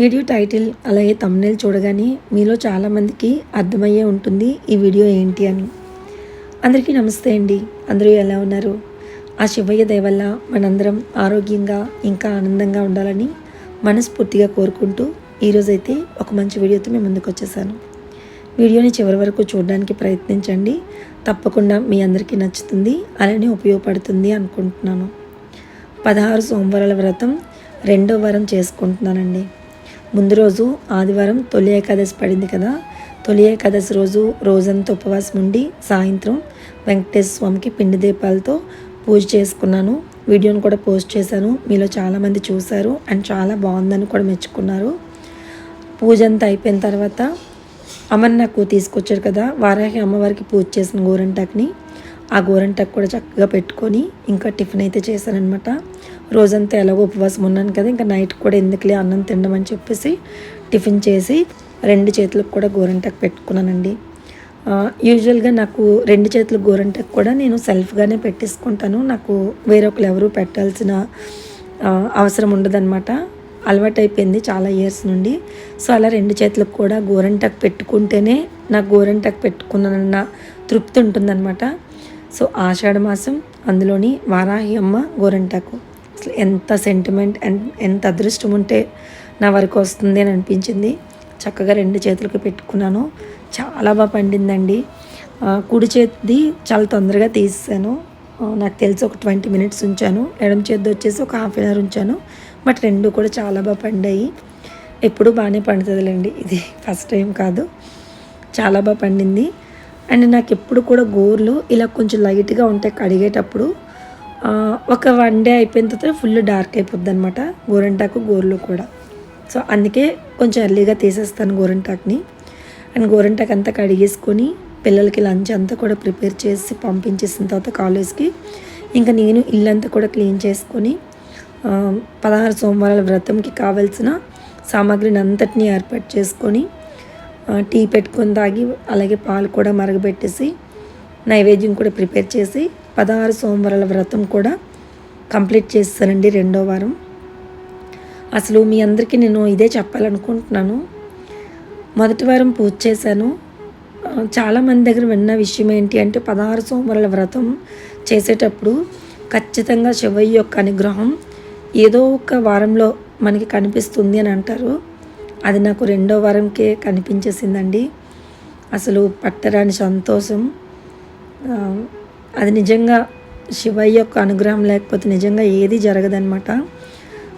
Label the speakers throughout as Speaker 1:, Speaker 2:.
Speaker 1: Video title అలాగే thumbnail చూడగానే మీలో చాలామందికి అర్థమయ్యే ఉంటుంది ఈ వీడియో ఏంటి అని. అందరికీ నమస్తే అండి. అందరూ ఎలా ఉన్నారు? ఆ శివయ్య దయవల్ల మనందరం ఆరోగ్యంగా ఇంకా ఆనందంగా ఉండాలని మనస్ఫూర్తిగా కోరుకుంటూ ఈరోజైతే ఒక మంచి వీడియోతో మేము ముందుకు వచ్చేసాను. వీడియోని చివరి వరకు చూడడానికి ప్రయత్నించండి. తప్పకుండా మీ అందరికీ నచ్చుతుంది అలానే ఉపయోగపడుతుంది అనుకుంటున్నాను. పదహారు సోమవారాల వ్రతం రెండో వారం చేసుకుంటున్నానండి. ముందు రోజు ఆదివారం తొలి ఏకాదశి పడింది కదా. తొలి ఏకాదశి రోజు రోజంతా ఉపవాసం ఉండి సాయంత్రం వెంకటేశ్వర స్వామికి పిండి దీపాలతో పూజ చేసుకున్నాను. వీడియోని కూడా పోస్ట్ చేశాను. మీలో చాలామంది చూశారు అండ్ చాలా బాగుందని కూడా మెచ్చుకున్నారు. పూజ అంతా అయిపోయిన తర్వాత అమర్ నాకు తీసుకొచ్చారు కదా. వారాహి అమ్మవారికి పూజ చేసిన గోరంటాక్ని. ఆ గోరంటక్ కూడా చక్కగా పెట్టుకొని ఇంకా టిఫిన్ అయితే చేశానమాట రోజంతా ఎలాగో ఉపవాసం ఉన్నాను కదా ఇంకా నైట్ కూడా ఎందుకులే అన్నం తినడం చెప్పేసి టిఫిన్ చేసి రెండు చేతులకు కూడా గోరంటక్ పెట్టుకున్నానండి. యూజువల్గా నాకు రెండు చేతులకు గోరంటక్ కూడా నేను సెల్ఫ్గానే పెట్టేసుకుంటాను. నాకు వేరొకరు ఎవరు పెట్టాల్సిన అవసరం ఉండదన్నమాట. అలవాటు అయిపోయింది చాలా ఇయర్స్ నుండి. సో అలా రెండు చేతులకు కూడా గోరంటాక్ పెట్టుకుంటేనే నాకు గోరంటక్ పెట్టుకున్నానన్న తృప్తి ఉంటుందన్నమాట. సో ఆషాఢ మాసం అందులోని వారాహి అమ్మ గోరంటాకు. అసలు ఎంత సెంటిమెంట్ అండ్ ఎంత అదృష్టం ఉంటే నా వరకు వస్తుంది అని అనిపించింది. చక్కగా రెండు చేతులకు పెట్టుకున్నాను. చాలా బాగా పండిందండి. కుడి చేతిది చాలా తొందరగా తీసాను నాకు తెలిసి ఒక ట్వంటీ మినిట్స్ ఉంచాను. ఎడమ చేతి వచ్చేసి ఒక హాఫ్ అన్ అవర్ ఉంచాను. బట్ రెండు కూడా చాలా బాగా పండాయి. ఎప్పుడు బాగానే పండుతుందిలేండి. ఇది ఫస్ట్ టైం కాదు. చాలా బాగా పండింది. అండ్ నాకు ఎప్పుడు కూడా గోర్లు ఇలా కొంచెం లైట్గా ఉంటాయి కడిగేటప్పుడు ఒక వన్ డే అయిపోయిన తర్వాత ఫుల్ డార్క్ అయిపోద్ది అనమాట గోరంటాకు గోర్లు కూడా. సో అందుకే కొంచెం ఎర్లీగా తీసేస్తాను గోరంటాక్ని. అండ్ గోరంటాక్ అంతా కడిగేసుకొని పిల్లలకి లంచ్ అంతా కూడా ప్రిపేర్ చేసి పంపించేసిన తర్వాత కాలేజ్కి ఇంకా నేను ఇల్లంతా కూడా క్లీన్ చేసుకొని పదహారు సోమవారాల వ్రతంకి కావాల్సిన సామాగ్రిని అంతటినీ ఏర్పాటు చేసుకొని టీ పెట్టుకొని తాగి అలాగే పాలు కూడా మరగబెట్టేసి నైవేద్యం కూడా ప్రిపేర్ చేసి పదహారు సోమవారాల వ్రతం కూడా కంప్లీట్ చేస్తానండి రెండో వారం. అసలు మీ అందరికీ నేను ఇదే చెప్పాలనుకుంటున్నాను. మొదటి వారం పూజ చేశాను. చాలామంది దగ్గర విన్న విషయం ఏంటి అంటే పదహారు సోమవారాల వ్రతం చేసేటప్పుడు ఖచ్చితంగా శివయ్య యొక్క అనుగ్రహం ఏదో ఒక వారంలో మనకి కనిపిస్తుంది అని అంటారు. అది నాకు రెండో వారంకే కనిపించేసిందండి. అసలు పట్టరాని సంతోషం. అది నిజంగా శివయ్య యొక్క అనుగ్రహం లేకపోతే నిజంగా ఏది జరగదనమాట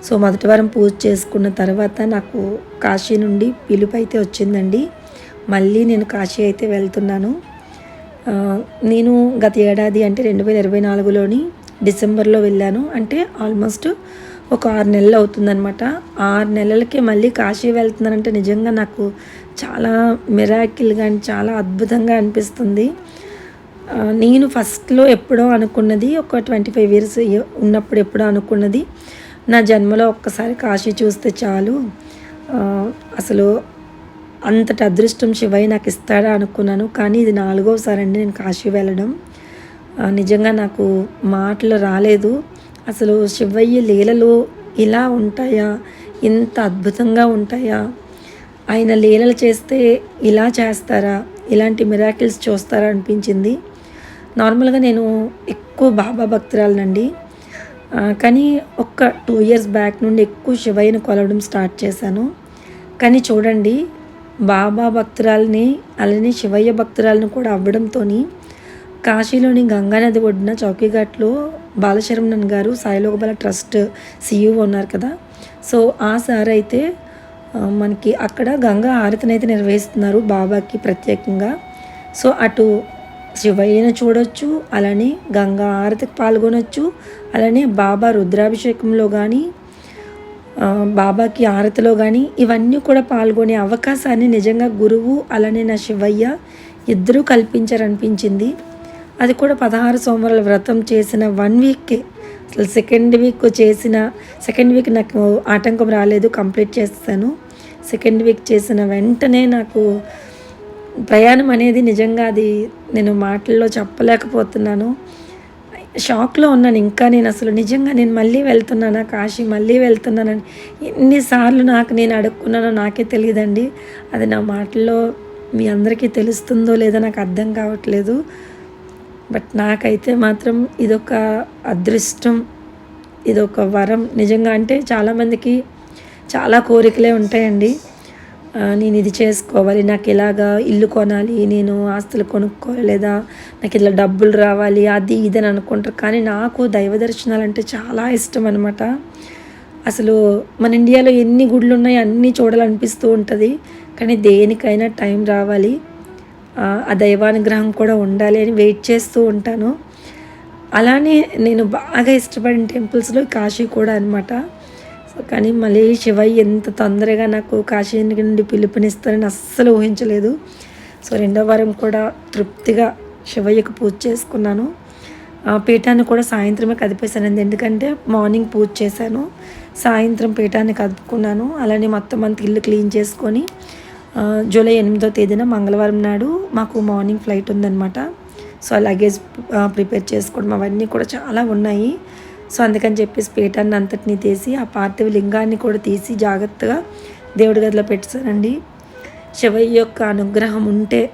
Speaker 1: సో మొదటి వారం పూజ చేసుకున్న తర్వాత నాకు కాశీ నుండి పిలుపు అయితే వచ్చిందండి. మళ్ళీ నేను కాశీ అయితే వెళ్తున్నాను. నేను గత ఏడాది అంటే రెండు వేల ఇరవై నాలుగులోని డిసెంబర్లో వెళ్ళాను. అంటే ఆల్మోస్ట్ ఒక ఆరు నెలలు అవుతుందనమాట ఆరు నెలలకి మళ్ళీ కాశీ వెళ్తున్నానంటే నిజంగా నాకు చాలా మిరాకిల్ కానీ చాలా అద్భుతంగా అనిపిస్తుంది. నేను ఫస్ట్లో ఎప్పుడో అనుకున్నది ఒక ట్వంటీ ఫైవ్ ఇయర్స్ ఉన్నప్పుడు ఎప్పుడో అనుకున్నది. నా జన్మలో ఒక్కసారి కాశీ చూస్తే చాలు. అసలు అంతటి అదృష్టం శివయ్య నాకు ఇస్తాడా అనుకున్నాను. కానీ ఇది నాలుగోసారి అండి నేను కాశీ వెళ్ళడం. నిజంగా నాకు మాటలు రాలేదు. అసలు శివయ్య లీలలు ఇలా ఉంటాయా? ఇంత అద్భుతంగా ఉంటాయా? ఆయన లీలలు చేస్తే ఇలా చేస్తారా? ఇలాంటి మిరాకిల్స్ చూస్తారా అనిపించింది. నార్మల్గా నేను ఎక్కువ బాబా భక్తురాలనండి. కానీ ఒక్క టూ ఇయర్స్ బ్యాక్ నుండి ఎక్కువ శివయ్యను కొలవడం స్టార్ట్ చేశాను. కానీ చూడండి బాబా భక్తురాలని అలానే శివయ్య భక్తురాలను కూడా అవ్వడంతో కాశీలోని గంగానది ఒడ్డున చౌకీఘాట్లో బాలశరమణన్ గారు సాయిలోకబల ట్రస్ట్ సీఈఓ ఉన్నారు కదా. సో ఆ సార్ అయితే మనకి అక్కడ గంగా హారతిని అయితే నిర్వహిస్తున్నారు బాబాకి ప్రత్యేకంగా. సో అటు శివయ్యను చూడొచ్చు అలానే గంగా హారతికి పాల్గొనొచ్చు అలానే బాబా రుద్రాభిషేకంలో కానీ బాబాకి ఆరతిలో కానీ ఇవన్నీ కూడా పాల్గొనే అవకాశాన్ని నిజంగా గురువు అలానే నా శివయ్య ఇద్దరూ కల్పించారనిపించింది. అది కూడా పదహారు సోమవారాలు వ్రతం చేసిన వన్ వీక్కే అసలు సెకండ్ వీక్ చేసిన సెకండ్ వీక్ నాకు ఆటంకం రాలేదు కంప్లీట్ చేస్తాను. సెకండ్ వీక్ చేసిన వెంటనే నాకు ప్రయాణం అనేది నిజంగా అది నేను మాటల్లో చెప్పలేకపోతున్నాను. షాక్లో ఉన్నాను ఇంకా నేను అసలు నిజంగా నేను మళ్ళీ వెళ్తున్నానా కాశీ మళ్ళీ వెళ్తున్నానని ఎన్నిసార్లు నాకు నేను అడుక్కున్నానో నాకే తెలియదండి. అది నా మాటల్లో మీ అందరికీ తెలుస్తుందో లేదో నాకు అర్థం కావట్లేదు. బట్ నాకైతే మాత్రం ఇదొక అదృష్టం ఇదొక వరం. నిజంగా అంటే చాలామందికి చాలా కోరికలే ఉంటాయండి. నేను ఇది చేసుకోవాలి నాకు ఇలాగా ఇల్లు కొనాలి నేను ఆస్తులు కొనుక్కోవాలి లేదా నాకు ఇలా డబ్బులు రావాలి అది ఇది అని అనుకుంటారు. కానీ నాకు దైవ దర్శనాలు అంటే చాలా ఇష్టం అనమాట అసలు మన ఇండియాలో ఎన్ని గుళ్ళు ఉన్నాయో అన్నీ చూడాలనిపిస్తూ ఉంటుంది. కానీ దేనికైనా టైం రావాలి. ఆ, దైవానుగ్రహం కూడా ఉండాలి అని వెయిట్ చేస్తూ ఉంటాను. అలానే నేను బాగా ఇష్టపడిన టెంపుల్స్లో కాశీ కూడా అనమాట సో కానీ మళ్ళీ శివయ్య ఎంత తొందరగా నాకు కాశీ నుండి పిలుపునిస్తారని అస్సలు ఊహించలేదు. సో రెండో వారం కూడా తృప్తిగా శివయ్యకు పూజ చేసుకున్నాను. ఆ పీఠాన్ని కూడా సాయంత్రమే కదిపేశానండి. ఎందుకంటే మార్నింగ్ పూజ చేశాను. సాయంత్రం పీఠాన్ని కదుపుకున్నాను. అలానే మొత్తం అంత ఇల్లు క్లీన్ చేసుకొని జూలై ఎనిమిదో తేదీన మంగళవారం నాడు మాకు మార్నింగ్ ఫ్లైట్ ఉందన్నమాట. సో ఆ లగేజ్ ప్రిపేర్ చేసుకోవడం అవన్నీ కూడా చాలా ఉన్నాయి. సో అందుకని చెప్పేసి పీఠాన్ని అంతటిని తీసి ఆ పార్థివ లింగాన్ని కూడా తీసి జాగ్రత్తగా దేవుడి గదిలో పెట్టానండి శివయ్య యొక్క అనుగ్రహం ఉంటే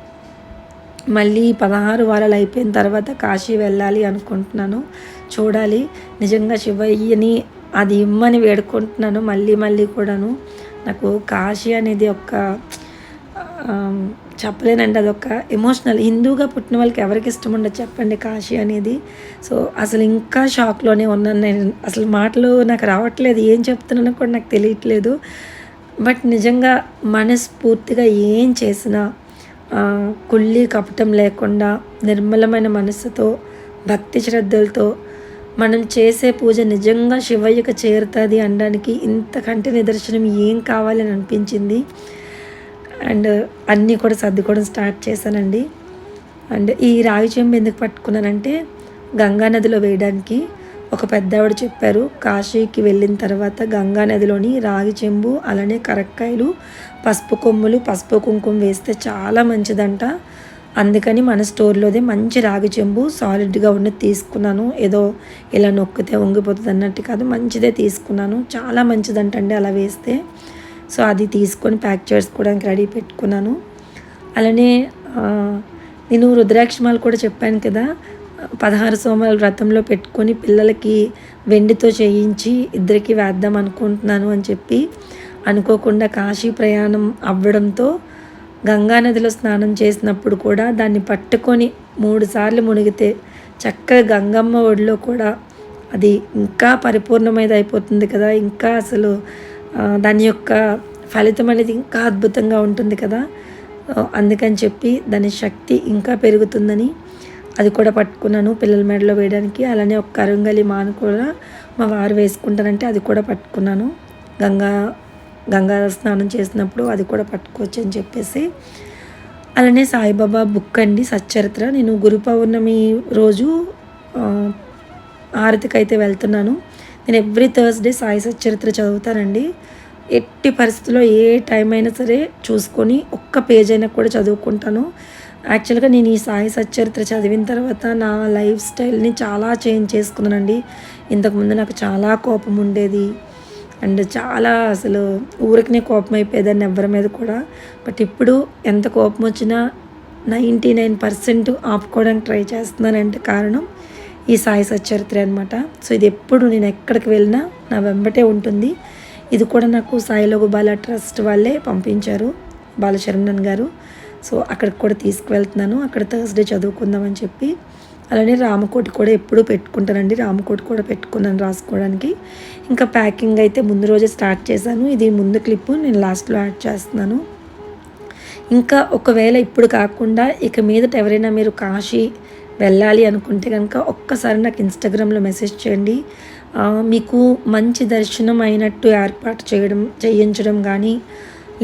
Speaker 1: మళ్ళీ పదహారు వారాలు అయిపోయిన తర్వాత కాశీ వెళ్ళాలి అనుకుంటున్నాను. చూడాలి. నిజంగా శివయ్యని అది ఇమ్మని వేడుకుంటున్నాను. మళ్ళీ మళ్ళీ కూడాను నాకు కాశీ అనేది ఒక చెప్పలేనండి అదొక ఎమోషనల్ హిందూగా పుట్టిన వాళ్ళకి ఎవరికి ఇష్టం ఉండదు చెప్పండి కాశీ అనేది. సో అసలు ఇంకా షాక్లోనే ఉన్నాను నేను. అసలు మాటలు నాకు రావట్లేదు. ఏం చెప్తున్నానో కూడా నాకు తెలియట్లేదు. బట్ నిజంగా మనస్ఫూర్తిగా ఏం చేసినా కుళ్ళి కపటం లేకుండా నిర్మలమైన మనసుతో భక్తి శ్రద్ధలతో మనం చేసే పూజ నిజంగా శివయ్యకు చేరుతుంది అనడానికి ఇంతకంటే నిదర్శనం ఏం కావాలని అనిపించింది? అండ్ అన్నీ కూడా సర్దుకోవడం స్టార్ట్ చేశానండి. అండ్ ఈ రాగి చెంబు ఎందుకు పట్టుకున్నానంటే గంగా నదిలో వేయడానికి ఒక పెద్దవాడు చెప్పారు కాశీకి వెళ్ళిన తర్వాత గంగా నదిలోని రాగి చెంబు అలానే కరక్కాయలు పసుపు కొమ్ములు పసుపు కుంకుమ వేస్తే చాలా మంచిదంట. అందుకని మన స్టోర్లోదే మంచి రాగి చెంబు సాలిడ్గా ఉన్నది తీసుకున్నాను. ఏదో ఇలా నొక్కితే వంగిపోతుంది అన్నట్టు కాదు మంచిదే తీసుకున్నాను. చాలా మంచిదంటండి అలా వేస్తే. సో అది తీసుకొని ప్యాక్ చేసుకోవడానికి రెడీ పెట్టుకున్నాను. అలానే నేను రుద్రాక్షమాలు కూడా చెప్పాను కదా పదహారు సోమాలు వ్రతంలో పెట్టుకొని పిల్లలకి వెండితో చేయించి ఇద్దరికి వేద్దాం అనుకుంటున్నాను అని చెప్పి అనుకోకుండా కాశీ ప్రయాణం అవ్వడంతో గంగా నదిలో స్నానం చేసినప్పుడు కూడా దాన్ని పట్టుకొని మూడు సార్లు మునిగితే చక్కగా గంగమ్మ ఒడిలో కూడా అది ఇంకా పరిపూర్ణమైనది అయిపోతుంది కదా. ఇంకా అసలు దాని యొక్క ఫలితం అనేది ఇంకా అద్భుతంగా ఉంటుంది కదా. అందుకని చెప్పి దాని శక్తి ఇంకా పెరుగుతుందని అది కూడా పట్టుకున్నాను పిల్లల మెడలో వేయడానికి. అలానే ఒక కరుంగలి మాను కూడా మా వారు వేసుకుంటారంటే అది కూడా పట్టుకున్నాను. గంగా గంగా స్నానం చేసినప్పుడు అది కూడా పట్టుకోవచ్చు అని చెప్పేసి. అలానే సాయిబాబా బుక్ అండి సచ్చరిత్ర. నేను గురు పౌర్ణమి రోజు ఆరతికి హారతికి అయితే వెళ్తున్నాను. నేను ఎవ్రీ థర్స్డే సాయి సచ్చరిత్ర చదువుతానండి. ఎట్టి పరిస్థితుల్లో ఏ టైం అయినా సరే చూసుకొని ఒక్క పేజ్ అయినా కూడా చదువుకుంటాను. యాక్చువల్గా నేను ఈ సాయి సచ్చరిత్ర చదివిన తర్వాత నా లైఫ్ స్టైల్ని చాలా చేంజ్ చేసుకున్నానండి. ఇంతకుముందు నాకు చాలా కోపం ఉండేది. అండ్ చాలా అసలు ఊరికనే కోపం అయిపోయేదాన్ని ఎవరి మీద కూడా. బట్ ఇప్పుడు ఎంత కోపం వచ్చినా నైంటీ నైన్ పర్సెంట్ ఆపుకోవడానికి ట్రై చేస్తున్నానంటే కారణం ఈ సాయి సచ్చరిత్ర అనమాట సో ఇది ఎప్పుడు నేను ఎక్కడికి వెళ్ళినా నా వెంబటే ఉంటుంది. ఇది కూడా నాకు సాయిలోగు బాల ట్రస్ట్ వాళ్ళే పంపించారు బాలశరణన్ గారు. సో అక్కడికి కూడా తీసుకువెళ్తున్నాను. అక్కడ థర్స్డే చదువుకుందామని చెప్పి. అలానే రామకోటి కూడా ఎప్పుడూ పెట్టుకుంటానండి. రామకోటి కూడా పెట్టుకున్నాను రాసుకోవడానికి. ఇంకా ప్యాకింగ్ అయితే ముందు రోజే స్టార్ట్ చేశాను. ఇది ముందు క్లిప్ నేను లాస్ట్లో యాడ్ చేస్తున్నాను. ఇంకా ఒకవేళ ఇప్పుడు కాకుండా ఇక మీదట ఎవరైనా మీరు కాశీ వెళ్ళాలి అనుకుంటే కనుక ఒక్కసారి నాకు ఇన్స్టాగ్రామ్లో మెసేజ్ చేయండి. మీకు మంచి దర్శనం అయినట్టు ఏర్పాటు చేయడం చేయించడం కానీ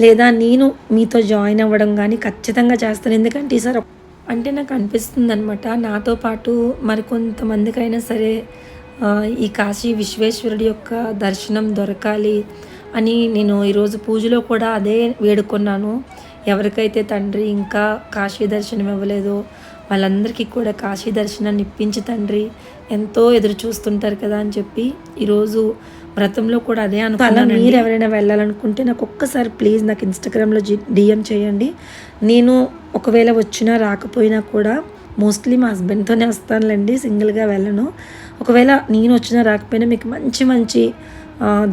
Speaker 1: లేదా నేను మీతో జాయిన్ అవ్వడం కానీ ఖచ్చితంగా చేస్తాను. ఎందుకంటే ఈసారి అంటే నాకు అనిపిస్తుంది అనమాట నాతో పాటు మరికొంతమందికైనా సరే ఈ కాశీ విశ్వేశ్వరుడి యొక్క దర్శనం దొరకాలి అని నేను ఈరోజు పూజలో కూడా అదే వేడుకున్నాను. ఎవరికైతే తండ్రి ఇంకా కాశీ దర్శనం ఇవ్వలేదో వాళ్ళందరికీ కూడా కాశీ దర్శనాన్ని ఇప్పించి తండ్రి ఎంతో ఎదురు చూస్తుంటారు కదా అని చెప్పి ఈరోజు వ్రతంలో కూడా అదే అనుకున్నాను మీరు ఎవరైనా వెళ్ళాలనుకుంటే నాకు ఒక్కసారి ప్లీజ్ నాకు ఇన్స్టాగ్రామ్లో జి డిఎం చేయండి. నేను ఒకవేళ వచ్చినా రాకపోయినా కూడా మోస్ట్లీ మా హస్బెండ్తోనే వస్తానులేండి సింగిల్గా వెళ్ళను. ఒకవేళ నేను వచ్చినా రాకపోయినా మీకు మంచి మంచి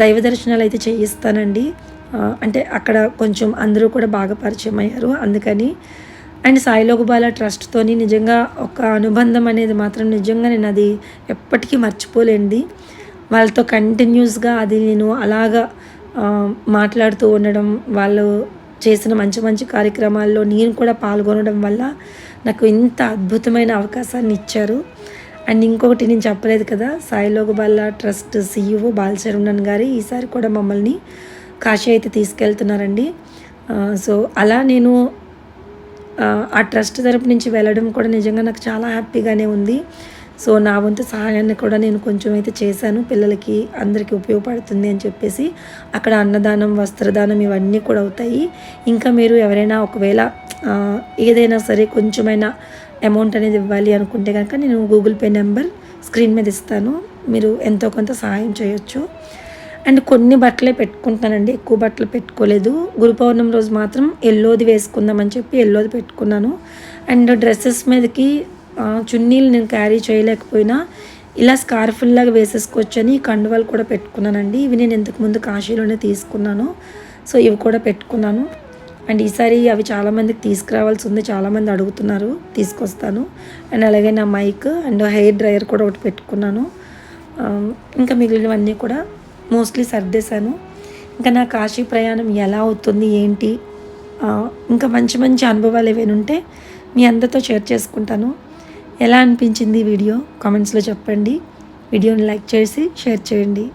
Speaker 1: దైవ దర్శనాలు అయితే చేయిస్తానండి. అంటే అక్కడ కొంచెం అందరూ కూడా బాగా పరిచయం అయ్యారు. అందుకని అండ్ సాయిలోగుబాల ట్రస్ట్తోని నిజంగా ఒక అనుబంధం అనేది మాత్రం నిజంగా నేను అది ఎప్పటికీ మర్చిపోలేనిది. వాళ్ళతో కంటిన్యూస్గా అది నేను అలాగా మాట్లాడుతూ ఉండడం వాళ్ళు చేసిన మంచి మంచి కార్యక్రమాల్లో నేను కూడా పాల్గొనడం వల్ల నాకు ఇంత అద్భుతమైన అవకాశాన్ని ఇచ్చారు. అండ్ ఇంకొకటి నేను చెప్పలేదు కదా సాయిలోకబాల ట్రస్ట్ సీఈఓ బాలశరణన్ గారి ఈసారి కూడా మమ్మల్ని కాశీ అయితే తీసుకెళ్తున్నారండి. సో అలా నేను ఆ, ట్రస్ట్ తరపు నుంచి వెళ్ళడం కూడా నిజంగా నాకు చాలా హ్యాపీగానే ఉంది. సో నా వంతు సహాయాన్ని కూడా నేను కొంచెం అయితే చేశాను. పిల్లలకి అందరికీ ఉపయోగపడుతుంది అని చెప్పేసి అక్కడ అన్నదానం వస్త్రదానం ఇవన్నీ కూడా అవుతాయి. ఇంకా మీరు ఎవరైనా ఒకవేళ ఏదైనా సరే కొంచెమైనా అమౌంట్ అనేది ఇవ్వాలి అనుకుంటే కనుక నేను గూగుల్ పే నెంబర్ స్క్రీన్ మీద ఇస్తాను. మీరు ఎంతో కొంత సహాయం చేయొచ్చు. అండ్ కొన్ని బట్టలే పెట్టుకుంటానండి. ఎక్కువ బట్టలు పెట్టుకోలేదు. గురు పౌర్ణమి రోజు మాత్రం ఎల్లోది వేసుకుందామని చెప్పి ఎల్లోది పెట్టుకున్నాను. అండ్ డ్రెస్సెస్ మీదకి చున్నీలు నేను క్యారీ చేయలేకపోయినా ఇలా స్కార్ఫుల్ లాగా వేసేసుకోవచ్చని కండువాలు కూడా పెట్టుకున్నానండి. ఇవి నేను ఇంతకుముందు కాశీలోనే తీసుకున్నాను. సో ఇవి కూడా పెట్టుకున్నాను. అండ్ ఈసారి అవి చాలామందికి తీసుకురావాల్సి ఉంది. చాలామంది అడుగుతున్నారు తీసుకొస్తాను. అండ్ అలాగే నా మైక్ అండ్ హెయిర్ డ్రైయర్ కూడా ఒకటి పెట్టుకున్నాను. ఇంకా మిగిలినవన్నీ కూడా మోస్ట్లీ సర్దేశాను. ఇంకా నా కాశీ ప్రయాణం ఎలా అవుతుంది ఏంటి? ఇంకా మంచి మంచి అనుభవాలు ఏవైనా ఉంటే మీ అందరితో షేర్ చేసుకుంటాను. ఎలా అనిపించింది వీడియో? కామెంట్స్లో చెప్పండి. వీడియోని లైక్ చేసి షేర్ చేయండి.